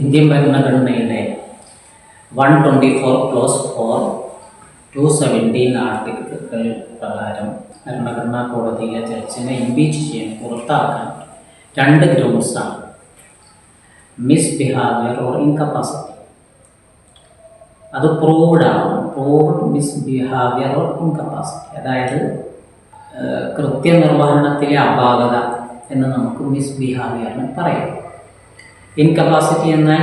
Indian ഭരണഘടനയുടെ one twenty four clause four two seventeen ആർട്ടിക്കിളുകൾ പ്രകാരം ഭരണഘടനാ കോടതിയിലെ ജഡ്ജിനെ ഇംപീച്ച് ചെയ്യാൻ പുറത്താക്കാൻ രണ്ട് ഗ്രൗണ്ട്സാണ് മിസ് ബിഹാവിയർ ഓർ ഇൻകപ്പാസിറ്റി അത് പ്രൂവ്ഡ് ആണ്. Proved misbehaviour or incapacity അതായത് കൃത്യനിർവഹണത്തിലെ അപാകത എന്ന് നമുക്ക് മിസ് ബിഹാവിയറിന് പറയാം. ഇൻകപ്പാസിറ്റി എന്നാൽ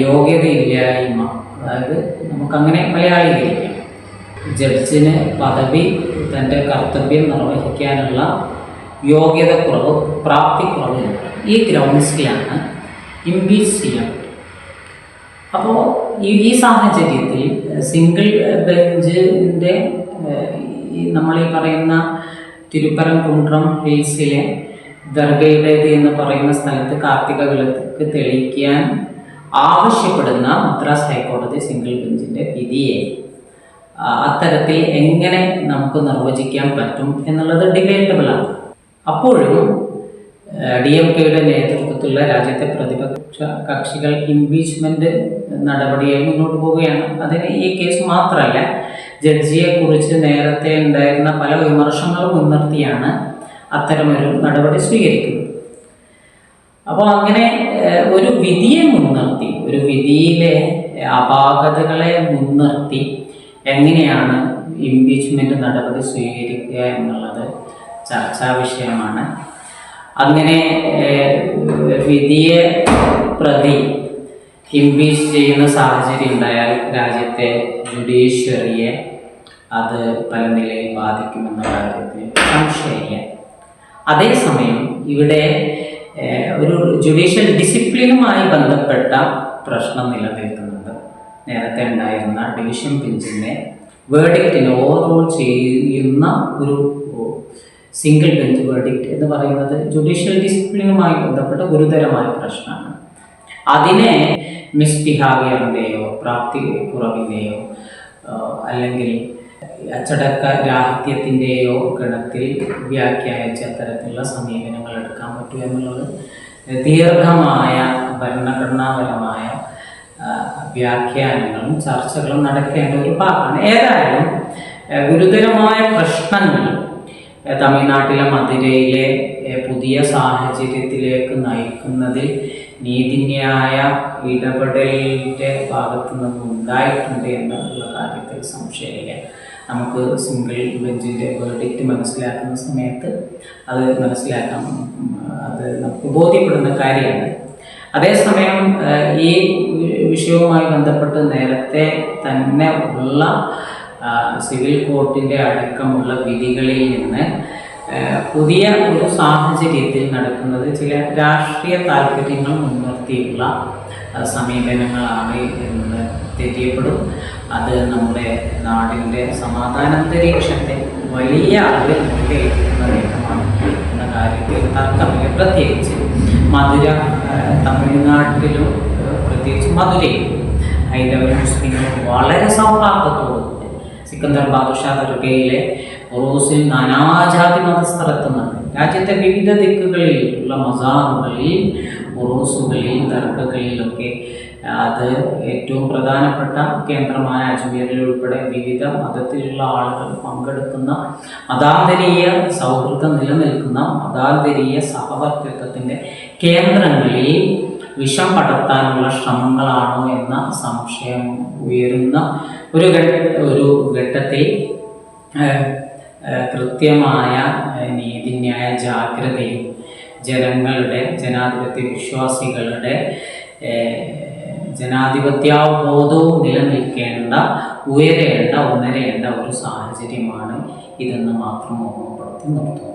യോഗ്യതയില്ലായ്മ. അതായത് നമുക്കങ്ങനെ മലയാളീകരിക്കാം ജഡ്ജിന് പദവി തന്റെ കർത്തവ്യം നിർവഹിക്കാനുള്ള യോഗ്യത കുറവ് പ്രാപ്തിക്കുറവ് ഈ ഗ്രൗണ്ട്സിലാണ് ഇംപീച്ച് ചെയ്യാൻ അപ്പോൾ ഈ ഈ സാഹചര്യത്തിൽ സിംഗിൾ ബെഞ്ചിന്റെ നമ്മൾ ഈ പറയുന്ന തിരുപ്പരംകുണ്ട്രം ഹിൽസിലെ ദർഗയുടേത് എന്ന് പറയുന്ന സ്ഥലത്ത് കാർത്തിക വിളക്ക് തെളിയിക്കാൻ ആവശ്യപ്പെടുന്ന മദ്രാസ് ഹൈക്കോടതി സിംഗിൾ ബെഞ്ചിന്റെ വിധിയെ അത്തരത്തിൽ എങ്ങനെ നമുക്ക് നിർവചിക്കാൻ പറ്റും എന്നുള്ളത് ഡിബേറ്റബിൾ ആണ്. അപ്പോഴും ഡി എം കെയുടെ നേതൃത്വത്തിലുള്ള രാജ്യത്തെ പ്രതിപക്ഷ കക്ഷികൾ ഇംപീച്ച്മെന്റ് നടപടിയായി മുന്നോട്ട് പോവുകയാണ്. അതിന് ഈ കേസ് മാത്രമല്ല ജഡ്ജിയെ കുറിച്ച് നേരത്തെ ഉണ്ടായിരുന്ന പല വിമർശങ്ങളും മുൻനിർത്തിയാണ് അത്തരമൊരു നടപടി സ്വീകരിക്കുന്നത് അപ്പോൾ അങ്ങനെ ഒരു വിധിയെ മുൻനിർത്തി ഒരു വിധിയിലെ അപാകതകളെ മുൻനിർത്തി എങ്ങനെയാണ് ഇംപീച്ച്മെന്റ് നടപടി സ്വീകരിക്കുക എന്നുള്ളത് ചർച്ചാ വിഷയമാണ്. അങ്ങനെ വിധിയെ പ്രതി ഇംപീച്ച് ചെയ്യുന്ന സാഹചര്യം ഉണ്ടായാൽ രാജ്യത്തെ ജുഡീഷ്യറിയെ അത് പല നിലയിൽ ബാധിക്കുമെന്ന കാര്യത്തിൽ സംശയമില്ല. അതേസമയം ഇവിടെ ഒരു ജുഡീഷ്യൽ ഡിസിപ്ലിനുമായി ബന്ധപ്പെട്ട പ്രശ്നം നിലനിൽക്കുന്നുണ്ട്. നേരത്തെ ഉണ്ടായിരുന്ന ഡിവിഷൻ ബെഞ്ചിനെ വേർഡിക്റ്റിന് ഓവർറോൾ ചെയ്യുന്ന ഒരു സിംഗിൾ ബെഞ്ച് വേർഡിക്റ്റ് എന്ന് പറയുന്നത് ജുഡീഷ്യൽ ഡിസിപ്ലിനുമായി ബന്ധപ്പെട്ട ഗുരുതരമായ പ്രശ്നമാണ്. അതിനെ മിസ്ബിഹാവിയറിന്റെയോ പ്രാപ്തി കുറവിന്റെയോ അല്ലെങ്കിൽ അച്ചടക്ക രാഹിത്യത്തിന്റെയോ ഗണത്തിൽ വ്യാഖ്യാനിച്ച അത്തരത്തിലുള്ള സമീപനങ്ങൾ എടുക്കാൻ പറ്റൂ എന്നുള്ളത്? ദീർഘമായ ഭരണഘടനാപരമായ വ്യാഖ്യാനങ്ങളും ചർച്ചകളും നടക്കേണ്ട ഒരു ഭാഗമാണ്. ഏതായാലും ഗുരുതരമായ പ്രശ്നങ്ങൾ തമിഴ്നാട്ടിലെ മധുരയിലെ പുതിയ സാഹചര്യത്തിലേക്ക് നയിക്കുന്നതിൽ നീതിന്യായ ഇടപെടലിന്റെ ഭാഗത്തു നിന്നും ഉണ്ടായിട്ടുണ്ട് എന്നുള്ള കാര്യത്തിൽ സംശയമില്ല. നമുക്ക് സിംഗിൾ ബെഞ്ചിന്റെ വേർഡിക്റ്റ് മനസ്സിലാക്കുന്ന സമയത്ത് അത് മനസ്സിലാക്കാം. അത് നമുക്ക് ബോധ്യപ്പെടുന്ന കാര്യമാണ്. അതേസമയം ഈ വിഷയവുമായി ബന്ധപ്പെട്ട് നേരത്തെ തന്നെ ഉള്ള സിവിൽ കോർട്ടിന്റെ അടക്കമുള്ള വിധികളിൽ നിന്ന് പുതിയ ഒരു സാഹചര്യത്തിൽ നടക്കുന്നത് ചില രാഷ്ട്രീയ താല്പര്യങ്ങൾ മുൻനിർത്തിയുള്ള സമീപനങ്ങളാണ് എന്ന് തെറ്റിയപ്പെടും. അത് നമ്മുടെ നാടിന്റെ സമാധാനാന്തരീക്ഷത്തെ വലിയ അളവിൽ എന്ന കാര്യത്തിൽ തർക്കമില്ല. പ്രത്യേകിച്ച് മധുര തമിഴ്നാട്ടിലും പ്രത്യേകിച്ച് മധുരയിൽ ഹൈന്ദവ മുസ്ലിങ്ങൾ വളരെ സൗഹാർദ്ദത്തോടും സിക്കന്ദർ ബാദുഷാ ദർഗയിലെ ഉറൂസിൽ നാനാജാതി മതസ്ഥർ എത്തുന്നുണ്ട്. രാജ്യത്തെ വിവിധ ദിക്കുകളിൽ ഉള്ള മസാറുകളിൽ ഉറൂസുകളിൽ ദർഗകളിലൊക്കെ അത് ഏറ്റവും പ്രധാനപ്പെട്ട കേന്ദ്രമായ അജ്മീറിൽ ഉൾപ്പെടെ വിവിധ മതത്തിലുള്ള ആളുകൾ പങ്കെടുക്കുന്ന മതാന്തരീയ സൗഹൃദം നിലനിൽക്കുന്ന മതാന്തരീയ സഹവർത്തിത്വത്തിന്റെ കേന്ദ്രങ്ങളിൽ വിഷം പടർത്താനുള്ള ശ്രമങ്ങളാണോ എന്ന സംശയം ഉയരുന്ന ഒരു ഒരു ഘട്ടത്തിൽ കൃത്യമായ നീതിന്യായ ജാഗ്രതയും ജനങ്ങളുടെ ജനാധിപത്യ വിശ്വാസികളുടെ ജനാധിപത്യാവബോധവും നിലനിൽക്കേണ്ട ഉയരേണ്ട ഉണരേണ്ട ഒരു സാഹചര്യമാണ് ഇതെന്ന് മാത്രം ഓർമ്മപ്പെടുത്തി നിർത്തുന്നു.